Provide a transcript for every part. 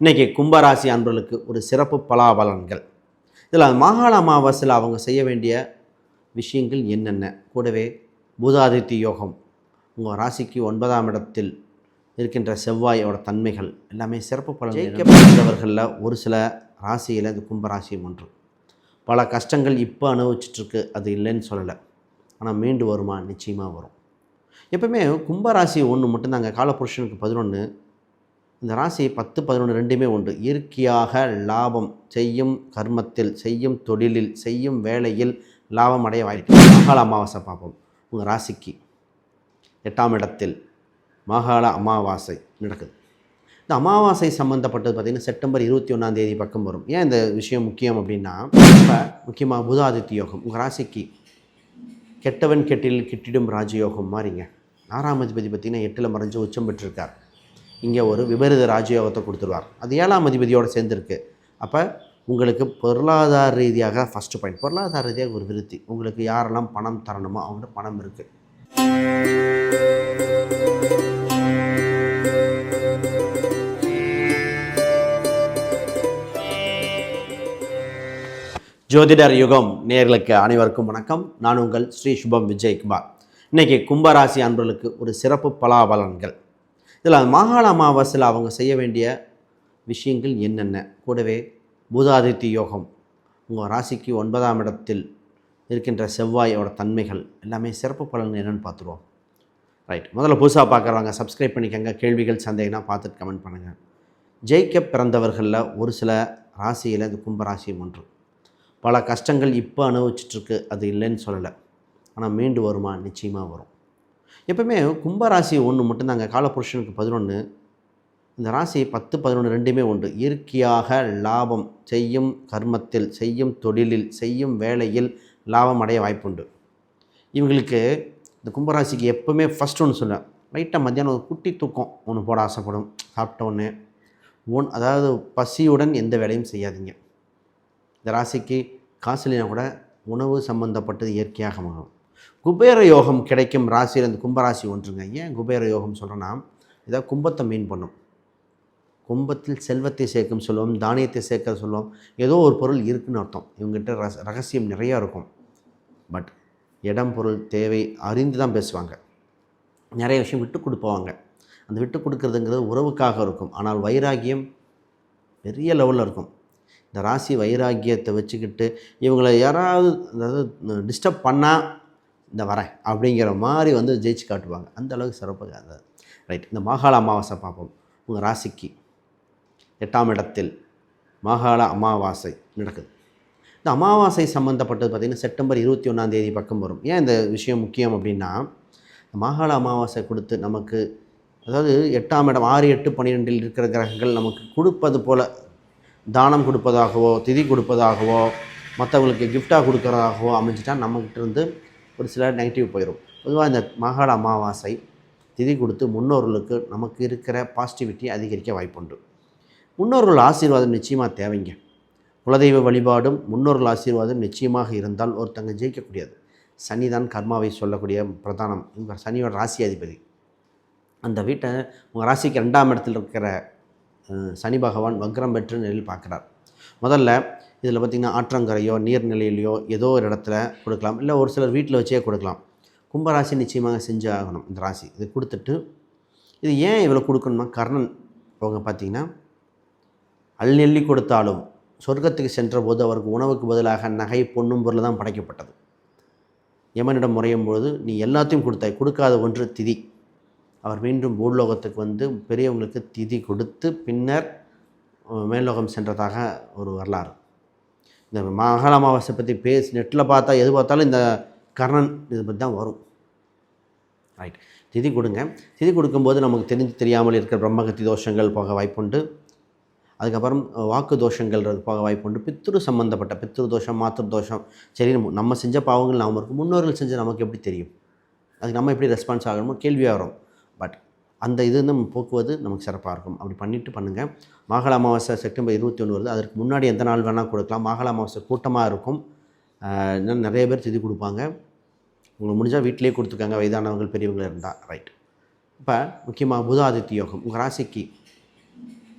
இன்றைக்கி கும்பராசி அன்பர்களுக்கு ஒரு சிறப்பு பலாபலன்கள். இதில் மாகாள அமாவாசையில் அவங்க செய்ய வேண்டிய விஷயங்கள் என்னென்ன? கூடவே பூதாதித்ய யோகம் உங்கள் ராசிக்கு ஒன்பதாம் இடத்தில் இருக்கின்ற செவ்வாயோட தன்மைகள் எல்லாமே சிறப்பு பலன் ஜெயிக்கப்படுகிறவர்களில் ஒரு சில ராசியில் இந்த கும்பராசியும் ஒன்று. பல கஷ்டங்கள் இப்போ அனுபவிச்சிட்ருக்கு அது இல்லைன்னு சொல்லலை. ஆனால் மீண்டு வருமா? நிச்சயமாக வரும். எப்பவுமே கும்பராசி ஒன்று மட்டும்தாங்க. காலபுருஷனுக்கு பதினொன்று இந்த ராசி பத்து பதினொன்று ரெண்டுமே உண்டு. இயற்கையாக லாபம் செய்யும் கர்மத்தில் செய்யும் தொழிலில் செய்யும் வேலையில் லாபம் அடைய வாய்ப்பு. மகால அமாவாசை பார்ப்போம். உங்கள் ராசிக்கு எட்டாம் இடத்தில் மாகாள அமாவாசை நடக்குது. இந்த அமாவாசை சம்மந்தப்பட்டது பார்த்திங்கன்னா செப்டம்பர் இருபத்தி ஒன்றாம் தேதி பக்கம் வரும். ஏன் இந்த விஷயம் முக்கியம் அப்படின்னா இப்போ முக்கியமாக புதாதித்ய யோகம். உங்கள் ராசிக்கு கெட்டவன் கெட்டில் கிட்டிடும் ராஜயோகம் மாதிரிங்க ஆறாம் அதிபதி பார்த்திங்கன்னா எட்டில் மறைஞ்சு உச்சம் பெற்றிருக்கார். இங்கே ஒரு விபரீத ராஜயோகத்தை கொடுத்துருவார். அது ஏழாம் அதிபதியோடு சேர்ந்துருக்கு. அப்போ உங்களுக்கு பொருளாதார ரீதியாக ஃபஸ்ட்டு பாயிண்ட் பொருளாதார ரீதியாக ஒரு விருத்தி. உங்களுக்கு யாரெல்லாம் பணம் தரணுமோ அவங்கள்ட்ட பணம் இருக்குது ஜோதிடர் யுகம் நேர்களுக்கு அனைவருக்கும் வணக்கம். நான் உங்கள் ஸ்ரீ சுபம் விஜயகுமார் இன்றைக்கி கும்பராசி அன்பர்களுக்கு ஒரு சிறப்பு பலாபலன்கள். இதில் மாகாள அமாவாசையில் அவங்க செய்ய வேண்டிய விஷயங்கள் என்னென்ன? கூடவே பூதாதித்ய யோகம். உங்கள் ராசிக்கு ஒன்பதாம் இடத்தில் இருக்கின்ற செவ்வாயோட தன்மைகள் எல்லாமே சிறப்பு பலன்கள் என்னென்னு பார்த்துருவோம். ரைட். முதல்ல புதுசாக பார்க்குறவங்க சப்ஸ்கிரைப் பண்ணிக்கங்க. கேள்விகள் சந்தேகம்னா பார்த்துட்டு கமெண்ட் பண்ணுங்கள் ஜெயிக்க பிறந்தவர்களில் ஒரு சில ராசியில் இந்த கும்பராசியும் ஒன்று. பல கஷ்டங்கள் இப்போ அனுபவிச்சிட்ருக்கு அது இல்லைன்னு சொல்லலை. ஆனால் மீண்டு வருமா? நிச்சயமாக வரும். எப்பவுமே கும்பராசி ஒன்று மட்டும்தாங்க. காலபுருஷனுக்கு பதினொன்று இந்த ராசி பத்து பதினொன்று ரெண்டுமே உண்டு இயற்கையாக லாபம் செய்யும் கர்மத்தில் செய்யும் தொழிலில் செய்யும் வேலையில் லாபம் அடைய வாய்ப்புண்டு. இவங்களுக்கு இந்த கும்பராசிக்கு எப்போவுமே ஃபஸ்ட் ஒன்று சொல்லுவேன் லைட்டாக மத்தியானம் ஒரு குட்டி தூக்கம் ஒன்று போட ஆசைப்படும். சாப்பிட்டோன்னு ஒன் அதாவது பசியுடன் எந்த வேலையும் செய்யாதீங்க. இந்த ராசிக்கு காசு கூட உணவு சம்பந்தப்பட்டது இயற்கையாக மாறும். குபேர யோகம் கிடைக்கும் ராசியில் இந்த கும்பராசி ஒன்றுங்க. ஏன் குபேர யோகம் சொல்கிறேன்னா இதை கும்பத்தை மீன் பண்ணும். கும்பத்தில் செல்வத்தை சேர்க்கும் சொல்லுவோம் தானியத்தை சேர்க்க சொல்லுவோம். ஏதோ ஒரு பொருள் இருக்குன்னு அர்த்தம். இவங்ககிட்ட ரஸ் ரகசியம் நிறையா இருக்கும். பட் இடம் பொருள் தேவை அறிந்து தான் பேசுவாங்க. நிறைய விஷயம் விட்டு கொடுப்பாங்க அந்த விட்டு கொடுக்குறதுங்கிறது உறவுக்காக இருக்கும். ஆனால் வைராகியம் பெரிய லெவலில் இருக்கும். இந்த ராசி வைராக்கியத்தை வச்சுக்கிட்டு இவங்களை யாராவது அதாவது டிஸ்டர்ப் பண்ணால் இந்த வரேன் அப்படிங்கிற மாதிரி வந்து ஜெயிச்சு காட்டுவாங்க. அந்த அளவுக்கு சிறப்பாக அது ரைட் இந்த மாகாள அமாவாசை பார்ப்போம். உங்கள் ராசிக்கு எட்டாம் இடத்தில் மாகாள அமாவாசை நடக்குது. இந்த அமாவாசை சம்மந்தப்பட்டது பார்த்திங்கன்னா செப்டம்பர் இருபத்தி ஒன்றாம் தேதி பக்கம் வரும். ஏன் இந்த விஷயம் முக்கியம் அப்படின்னா மாகாள அமாவாசை கொடுத்து நமக்கு அதாவது எட்டாம் இடம் ஆறு எட்டு பன்னிரெண்டில் இருக்கிற கிரகங்கள் நமக்கு கொடுப்பது போல் தானம் கொடுப்பதாகவோ திதி கொடுப்பதாகவோ மற்றவங்களுக்கு கிஃப்டாக கொடுக்குறதாகவோ அமைஞ்சிட்டா நம்மக்கிட்ட இருந்து ஒரு சில நெகட்டிவ் போயிடும் பொதுவாக இந்த மாகாள அமாவாசை திதி கொடுத்து முன்னோர்களுக்கு நமக்கு இருக்கிற பாசிட்டிவிட்டி அதிகரிக்க வாய்ப்புண்டு. முன்னோர்கள் ஆசீர்வாதம் நிச்சயமாக தேவைங்க. குலதெய்வ வழிபாடும் முன்னோர்கள் ஆசீர்வாதம் நிச்சயமாக இருந்தால் ஒருத்தங்க ஜெயிக்கக்கூடியது. சனி தான் கர்மாவை சொல்லக்கூடிய பிரதானம். இவர் சனியோட ராசி அதிபதி அந்த வீட்டை உங்கள் ராசிக்கு ரெண்டாம் இடத்தில் இருக்கிற சனி பகவான் வக்ரம் பெற்று நிலையில் பார்க்குறார். முதல்ல இதில் பார்த்திங்கன்னா ஆற்றங்கரையோ நீர்நிலையிலையோ ஏதோ ஒரு இடத்துல கொடுக்கலாம். இல்லை ஒரு சிலர் வீட்டில் வச்சே கொடுக்கலாம். கும்பராசி நிச்சயமாக செஞ்சு ஆகணும் இந்த ராசி. இது கொடுத்துட்டு இது ஏன் இவ்வளோ கொடுக்கணுமா கர்ணன் அவங்க பார்த்தீங்கன்னா அள்ளி கொடுத்தாலும் சொர்க்கத்துக்கு சென்றபோது அவருக்கு உணவுக்கு பதிலாக நகை பொண்ணும் பொருள் தான் படைக்கப்பட்டது. யமனிடம் முறையும் பொழுது நீ எல்லாத்தையும் கொடுத்தாய். கொடுக்காத ஒன்று திதி. அவர் மீண்டும் பூலோகத்துக்கு வந்து பெரியவங்களுக்கு திதி கொடுத்து பின்னர் மேல்லோகம் சென்றதாக ஒரு வரலாறு. இந்த மகாள அமாவாசை பற்றி பேசி நெட்டில் பார்த்தா எது பார்த்தாலும் இந்த கர்ணன் இது பற்றி தான் வரும். ரைட் திதி கொடுங்க. திதி கொடுக்கும்போது நமக்கு தெரிஞ்சு தெரியாமல் இருக்கிற பிரம்மகத்தி தோஷங்கள் போக வாய்ப்புண்டு. அதுக்கப்புறம் வாக்கு தோஷங்கள் போக வாய்ப்புண்டு. பித்ரு சம்மந்தப்பட்ட பித்ரு தோஷம் மாத்திரு தோஷம். சரி நம்ம- செஞ்ச பாவங்கள் நாம இருக்கும். முன்னோர்கள் செஞ்ச நமக்கு எப்படி தெரியும்? அதுக்கு நம்ம எப்படி ரெஸ்பான்ஸ் ஆகணுமோ கேள்வியாக வரும். அந்த இது நம்ம போக்குவது நமக்கு சிறப்பாக இருக்கும். அப்படி பண்ணிவிட்டு பண்ணுங்கள் மாகாள அமாவாசை செப்டம்பர் இருபத்தி ஒன்று வருது. அதற்கு முன்னாடி எந்த நாள் வேணால் கொடுக்கலாம். மாகாள அமாவாசை கூட்டமாக இருக்கும். இன்னும் நிறைய பேர் திதி கொடுப்பாங்க. உங்களுக்கு முடிஞ்சால் வீட்டிலே கொடுத்துருக்காங்க வயதானவங்க பெரியவங்க இருந்தால் ரைட் இப்போ முக்கியமாக புதாதித்ய யோகம். உங்கள் ராசிக்கு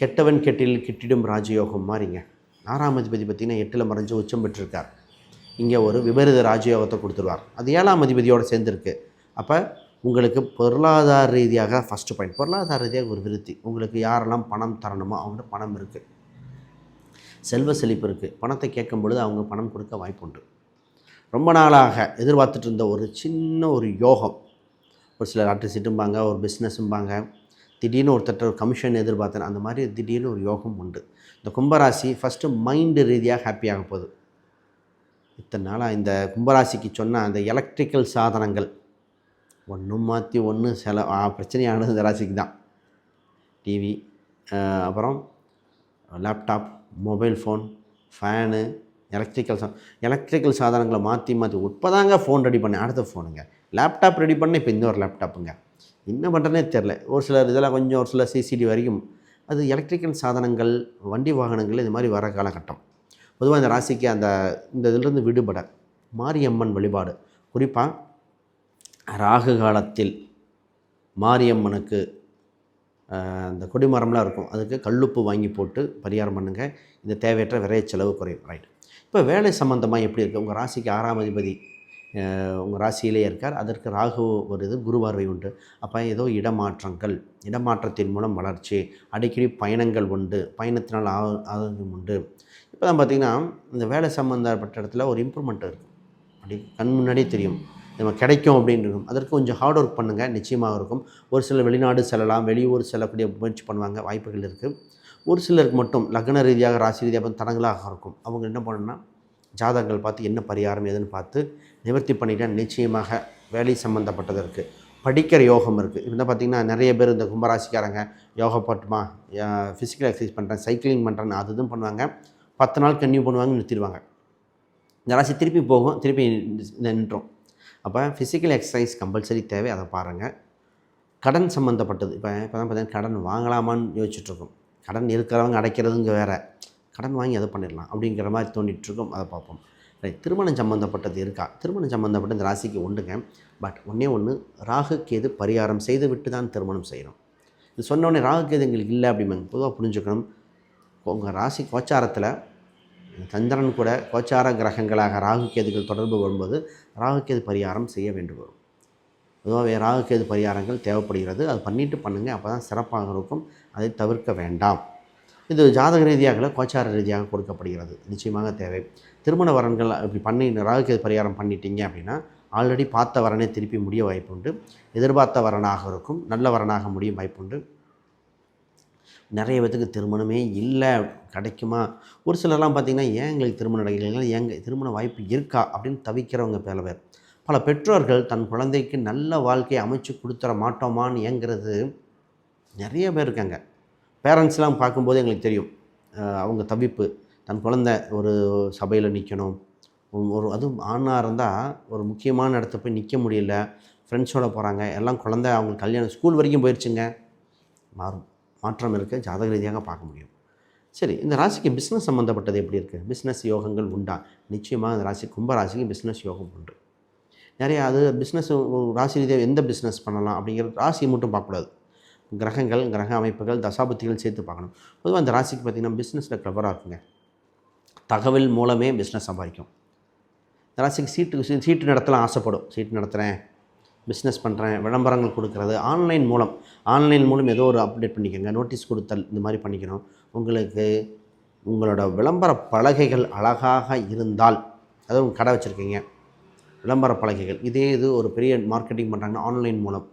கெட்டவன் கெட்டில் கிட்டிடும் ராஜயோகம் மாதிரிங்க ஆறாம் அதிபதி பார்த்திங்கன்னா எட்டில் மறைஞ்சு உச்சம் பெற்றிருக்கார். இங்கே ஒரு விபரீத ராஜயோகத்தை கொடுத்துருவார். அது ஏழாம் அதிபதியோடு சேர்ந்துருக்கு. அப்போ உங்களுக்கு பொருளாதார ரீதியாக ஃபஸ்ட்டு பாயிண்ட் பொருளாதார ரீதியாக ஒரு விருத்தி. உங்களுக்கு யாரெல்லாம் பணம் தரணுமோ அவங்கள்ட்ட பணம் இருக்குது செல்வ செழிப்பு இருக்குது பணத்தை கேட்கும் பொழுது அவங்க பணம் கொடுக்க வாய்ப்புண்டு. ரொம்ப நாளாக எதிர்பார்த்துட்டு இருந்த ஒரு சின்ன ஒரு யோகம். ஒரு சிலர் ஆர்டிஸ்ட்டும்பாங்க ஒரு பிஸ்னஸும்பாங்க திடீர்னு ஒருத்தட்ட ஒரு கமிஷன் எதிர்பார்த்தேன். அந்த மாதிரி திடீர்னு ஒரு யோகம் உண்டு. இந்த கும்பராசி ஃபஸ்ட்டு மைண்டு ரீதியாக ஹாப்பியாக போகுது. இத்தனை நாளாக இந்த கும்பராசிக்கு சொன்ன அந்த எலக்ட்ரிக்கல் சாதனங்கள் ஒன்றும் மாற்றி ஒன்று செல பிரச்சனையானது இந்த ராசிக்கு தான். டிவி அப்புறம் laptop mobile phone fan electrical சா எலக்ட்ரிக்கல் சாதனங்களை மாற்றி மாற்றி இப்போதாங்க ஃபோன் ரெடி பண்ணேன். அடுத்த ஃபோனுங்க லேப்டாப் ரெடி பண்ணேன். இப்போ இன்னொரு லேப்டாப்புங்க என்ன பண்ணுறனே தெரில ஒரு சிலர் இதெல்லாம் கொஞ்சம் ஒரு சில சிசிடி வரைக்கும் அது எலக்ட்ரிக்கல் சாதனங்கள் வண்டி வாகனங்கள் இது மாதிரி வர காலகட்டம். பொதுவாக இந்த ராசிக்கு அந்த இந்த இதிலிருந்து விடுபட. மாரியம்மன் வழிபாடு. குறிப்பாக ராகு காலத்தில் மாரியம்மனுக்கு அந்த கொடிமரம்லாம் இருக்கும். அதுக்கு கல்லுப்பு வாங்கி போட்டு பரிகாரம் பண்ணுங்கள் இந்த தேவையற்ற விரைய செலவு குறையும். ரைட் இப்போ வேலை சம்மந்தமாக எப்படி இருக்குது உங்கள் ராசிக்கு ஆறாம் அதிபதி உங்கள் ராசியிலே இருக்கார். அதற்கு ராகு ஒரு இது குருவார்வை உண்டு. அப்போ ஏதோ இடமாற்றங்கள் இடமாற்றத்தின் மூலம் வளர்ச்சி அடிக்கடி பயணங்கள் உண்டு பயணத்தினால் ஆ- ஆரோக்கியம் உண்டு. இப்போ தான் பார்த்திங்கன்னா இந்த வேலை சம்மந்தப்பட்ட இடத்துல ஒரு இம்ப்ரூவ்மெண்ட் இருக்குது அப்படி கண் முன்னாடியே தெரியும். நம்ம கிடைக்கும் அப்படின்னு இருக்கும். அதற்கு கொஞ்சம் ஹார்ட் ஒர்க் பண்ணுங்கள் நிச்சயமாக இருக்கும். ஒரு சிலர் வெளிநாடு செல்லலாம். வெளியூர் செல்லக்கூடிய முயற்சி பண்ணுவாங்க. வாய்ப்புகள் இருக்குது ஒரு சிலருக்கு மட்டும் லக்ன ரீதியாக ராசி ரீதியாக தடங்களாக இருக்கும். அவங்க என்ன பண்ணணும்னா ஜாதகங்கள் பார்த்து என்ன பரிகாரம் எதுன்னு பார்த்து நிவர்த்தி பண்ணிட்டால் நிச்சயமாக வேலை சம்மந்தப்பட்டது இருக்குது படிக்கிற யோகம் இருக்குது இப்போ பார்த்திங்கன்னா நிறைய பேர் இந்த கும்பராசிக்காரங்க யோகா பட்டுமா ஃபிசிக்கல் எக்ஸசைஸ் பண்ணுறேன் சைக்கிளிங் பண்ணுறேன் அது இதுவும் பண்ணுவாங்க. பத்து நாள் கன்டினியூ பண்ணுவாங்க நிறுத்திடுவாங்க. இந்த ராசி திருப்பி போகும். திருப்பி நின்றோம் அப்போ ஃபிசிக்கல் எக்ஸசைஸ் கம்பல்சரி தேவை அதை பாருங்கள் கடன் சம்மந்தப்பட்டது இப்போ இப்போ தான் பார்த்தீங்கன்னா கடன் வாங்கலாமான்னு யோசிச்சுட்ருக்கோம். கடன் இருக்கிறவங்க அடைக்கிறதுங்க வேறு. கடன் வாங்கி அதை பண்ணிடலாம் அப்படிங்கிற மாதிரி தோண்டிகிட்ருக்கோம். அதை பார்ப்போம். ரைட் திருமணம் சம்மந்தப்பட்டது இருக்கா? திருமணம் சம்மந்தப்பட்ட இந்த ராசிக்கு ஒன்றுங்க. பட் ஒன்றே ஒன்று ராகு கேது பரிகாரம் செய்து விட்டு தான் திருமணம் செய்கிறோம். இது சொன்ன உடனே ராகு கேது எங்களுக்கு இல்லை அப்படிம்பாங்க. பொதுவாக புரிஞ்சுக்கணும். உங்கள் ராசி கோச்சாரத்தில் சந்திரன் கூட கோச்சார கிரகங்களாக ராகு கேதுகள் தொடர்பு வரும்போது ராகு கேது பரிகாரம் செய்ய வேண்டும் வரும். பொதுவாகவே ராகு கேது பரிகாரங்கள் தேவைப்படுகிறது. அது பண்ணிட்டு பண்ணுங்கள் அப்போ தான் சிறப்பாக இருக்கும். அதை தவிர்க்க வேண்டாம். இது ஜாதக ரீதியாக கோச்சார ரீதியாக கொடுக்கப்படுகிறது. நிச்சயமாக தேவை. திருமண வரன்கள் இப்படி பண்ணி ராகு கேது பரிகாரம் பண்ணிட்டீங்க அப்படின்னா ஆல்ரெடி பார்த்த வரனே திருப்பி முடிய வாய்ப்புண்டு. எதிர்பார்த்த வரனாக இருக்கும். நல்ல வரனாக முடியும் வாய்ப்புண்டு. நிறைய பேத்துக்கு திருமணமே இல்லை கிடைக்குமா? ஒரு சிலர்லாம் பார்த்திங்கன்னா ஏன் எங்களுக்கு திருமணம் கிடைக்கல ஏங்க திருமண வாய்ப்பு இருக்கா? அப்படின்னு தவிக்கிறவங்க பல பேர். பல பெற்றோர்கள் தன் குழந்தைக்கு நல்ல வாழ்க்கையை அமைச்சு கொடுத்துற மாட்டோமான்னு ஏங்கிறது நிறைய பேர் இருக்காங்க. பேரண்ட்ஸ்லாம் பார்க்கும்போது எங்களுக்கு தெரியும். அவங்க தவிப்பு தன் குழந்தை ஒரு சபையில் நிற்கணும் ஒரு அதுவும் ஆணாக இருந்தால் ஒரு முக்கியமான இடத்த போய் நிற்க முடியல. ஃப்ரெண்ட்ஸோடு போகிறாங்க எல்லாம் குழந்தை அவங்க கல்யாணம் ஸ்கூல் வரைக்கும் போயிடுச்சுங்க மாறும். மாற்றம் இருக்க ஜாதக ரீதியாக பார்க்க முடியும். சரி இந்த ராசிக்கு பிஸ்னஸ் சம்மந்தப்பட்டது எப்படி இருக்குது பிஸ்னஸ் யோகங்கள் உண்டா? நிச்சயமாக இந்த ராசி கும்ப ராசிக்கு பிஸ்னஸ் யோகம் உண்டு. நிறையா அது பிஸ்னஸ் ராசி ரீதியாக எந்த பிஸ்னஸ் பண்ணலாம் அப்படிங்கிறது ராசியை மட்டும் பார்க்கக்கூடாது. கிரகங்கள் கிரக அமைப்புகள் தசாபுத்திகள் சேர்த்து பார்க்கணும். பொதுவாக அந்த ராசிக்கு பார்த்திங்கன்னா பிஸ்னஸில் கிளவராக இருக்குங்க. தகவல் மூலமே பிஸ்னஸ் சம்பாதிக்கும். இந்த ராசிக்கு சீட்டு சீ- சீட்டு நடத்தலாம் ஆசைப்படும். சீட்டு நடத்துகிறேன் பிஸ்னஸ் பண்ணுறேன் விளம்பரங்கள் கொடுக்குறது ஆன்லைன் மூலம் ஆன்லைன் மூலம் ஏதோ ஒரு அப்டேட் பண்ணிக்கோங்க நோட்டீஸ் கொடுத்தல் இந்த மாதிரி பண்ணிக்கணும். உங்களுக்கு உங்களோட விளம்பர பலகைகள் அழகாக இருந்தால் அதாவது உங்கள் கடை வச்சுருக்கீங்க. விளம்பர பலகைகள். இதே இது ஒரு பெரிய மார்க்கெட்டிங் பண்ணுறாங்கன்னா ஆன்லைன் மூலம்.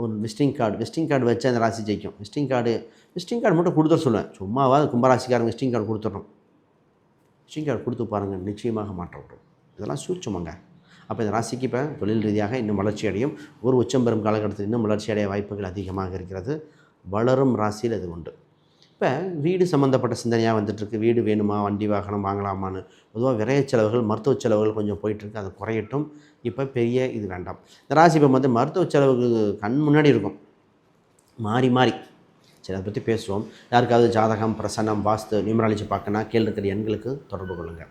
ஒரு விசிட்டிங் கார்டு விசிட்டிங் கார்டு வச்சு அந்த ராசி ஜெயிக்கும். விசிட்டிங் கார்டு விசிட்டிங் கார்டு மட்டும் கொடுத்துட சொல்லுவேன். சும்மாவாது கும்பராசிக்காரங்க விசிட்டிங் கார்டு கொடுத்துட்றோம் விசிட்டிங் கார்டு கொடுத்து பாருங்கள் நிச்சயமாக மாற்றம் வரும். இதெல்லாம் சூட்சமங்க. அப்போ இந்த ராசிக்கு இப்போ தொழில் ரீதியாக இன்னும் வளர்ச்சி அடையும். ஒரு உச்சம் பெறும் காலகட்டத்தில் இன்னும் வளர்ச்சி அடைய வாய்ப்புகள் அதிகமாக இருக்கிறது. வளரும் ராசியில் அது உண்டு. இப்போ வீடு சம்மந்தப்பட்ட சிந்தனையாக வந்துட்டுருக்கு. வீடு வேணுமா? வண்டி வாகனம் வாங்கலாமான்னு. பொதுவாக விரைய செலவுகள் மருத்துவ செலவுகள் கொஞ்சம் போயிட்டுருக்கு. அது குறையட்டும். இப்போ பெரிய இது வேண்டாம். இந்த ராசி இப்போ வந்து மருத்துவ செலவுக்கு கண் முன்னாடி இருக்கும். மாறி மாறி. சரி அதை பற்றி பேசுவோம். யாருக்காவது ஜாதகம் பிரசன்னம் வாஸ்து நியூமராலஜி பார்க்கணும் கீழே இருக்கிற எண்களுக்கு தொடர்பு கொள்ளுங்கள்.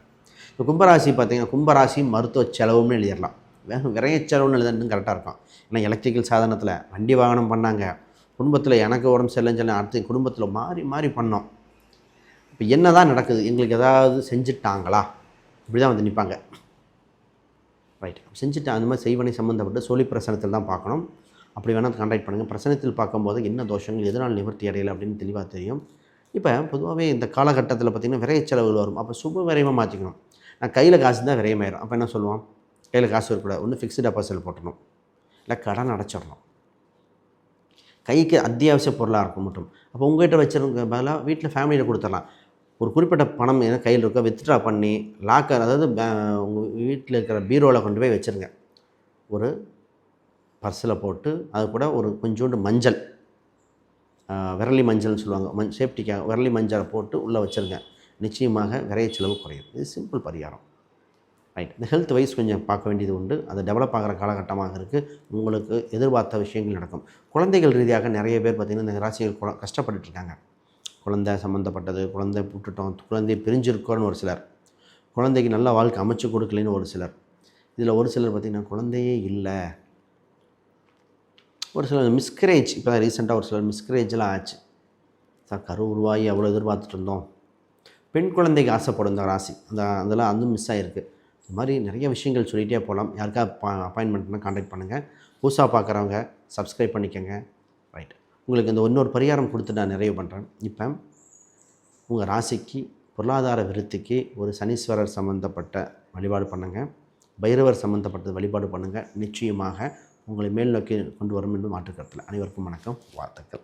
இப்போ கும்பராசி பார்த்தீங்கன்னா கும்பராசி மருத்துவ செலவுன்னு எழுதிடலாம். வேகம் விரைய செலவுன்னு எழுதணும் கரெக்டாக இருக்கும். ஏன்னா எலக்ட்ரிக்கல் சாதனத்தில் வண்டி வாகனம் பண்ணாங்க. குடும்பத்தில் எனக்கு உடம்பு சரியில்லைன்னு சொல்லி அடுத்து குடும்பத்தில் மாறி மாறி பண்ணோம். இப்போ என்ன தான் நடக்குது? எங்களுக்கு ஏதாவது செஞ்சுட்டாங்களா? இப்படி தான் வந்து நிற்பாங்க ரைட் செஞ்சுட்டு அந்த மாதிரி செய்வனை சம்மந்தப்பட்டு சோழி பிரசனத்தில் தான் பார்க்கணும். அப்படி வேணால் கான்டாக்ட் பண்ணுங்கள் பிரசனத்தில் பார்க்கும்போது என்ன தோஷங்கள் எதனால் நிவர்த்தி அடையலை அப்படின்னு தெளிவாக தெரியும். இப்போ பொதுவாகவே இந்த காலகட்டத்தில் பார்த்திங்கன்னா விரைய செலவுகள் வரும். அப்போ சுப விரைவாக மாற்றிக்கணும். நான் கையில் காசு தான் விரயமாயிரும். அப்போ என்ன சொல்லுவான்? கையில் காசு இருக்கக்கூடாது. ஒன்று ஃபிக்ஸ்டு டெபாசிட் போட்டணும் இல்லை கடன் அடைச்சிடணும். கைக்கு அத்தியாவசிய பொருளாக இருக்கும் மட்டும். அப்போ உங்கள்கிட்ட வச்சிருக்க பதிலாக வீட்டில் ஃபேமிலியில் கொடுத்துடலாம். ஒரு குறிப்பிட்ட பணம் ஏன்னா கையில் இருக்கோ வித்ட்ரா பண்ணி லாக்கர் அதாவது உங்கள் வீட்டில் இருக்கிற பீரோவில் கொண்டு போய் வச்சுருங்க. ஒரு பர்ஸில் போட்டு அது கூட ஒரு கொஞ்சோண்டு மஞ்சள். விரலி மஞ்சள்னு சொல்லுவாங்க. மஞ் சேஃப்டிக்காக விரலி மஞ்சளை போட்டு உள்ளே வச்சுருங்க. நிச்சயமாக விரைய செலவு குறையும். இது சிம்பிள் பரிகாரம். ரைட் இந்த ஹெல்த் வைஸ் கொஞ்சம் பார்க்க வேண்டியது உண்டு. அது டெவலப் ஆகிற காலகட்டமாக இருக்குது உங்களுக்கு எதிர்பார்த்த விஷயங்கள் நடக்கும். குழந்தைகள் ரீதியாக நிறைய பேர் பார்த்திங்கன்னா இந்த ராசிகள் குழ இருக்காங்க. குழந்தை சம்மந்தப்பட்டது குழந்தை விட்டுட்டோம் குழந்தை பிரிஞ்சிருக்கோன்னு ஒரு சிலர். குழந்தைக்கு நல்ல வாழ்க்கை அமைச்சு கொடுக்கலன்னு ஒரு சிலர். இதில் ஒரு சிலர் பார்த்திங்கன்னா குழந்தையே இல்லை. ஒரு சிலர் மிஸ்கரேஜ் இப்போ தான் ரீசெண்டாக ஒரு சிலர் மிஸ்கரேஜ்லாம் ஆச்சு. சார் கரு உருவாகி அவ்வளோ எதிர்பார்த்துட்டு இருந்தோம். பெண் குழந்தைக்கு ஆசைப்படும் இந்த ராசி. அந்த அதெல்லாம் அதுவும் மிஸ் ஆகிருக்கு இது மாதிரி நிறைய விஷயங்கள் சொல்லிகிட்டே போகலாம். யாருக்கா அப்பாயின்மெண்ட்னா காண்டாக்ட் பண்ணுங்கள் புதுசாக பார்க்குறவங்க சப்ஸ்கிரைப் பண்ணிக்கோங்க. ரைட் உங்களுக்கு இந்த இன்னொரு பரிகாரம் கொடுத்து நான் நிறைவு பண்ணுறேன் இப்போ உங்கள் ராசிக்கு பொருளாதார விருத்திக்கு ஒரு சனீஸ்வரர் சம்மந்தப்பட்ட வழிபாடு பண்ணுங்கள் பைரவர் சம்மந்தப்பட்ட வழிபாடு பண்ணுங்கள் நிச்சயமாக உங்களை மேல் நோக்கி கொண்டு வரும் என்று மாற்றுக்கருத்தில் அனைவருக்கும் வணக்கம். வாழ்த்துக்கள்.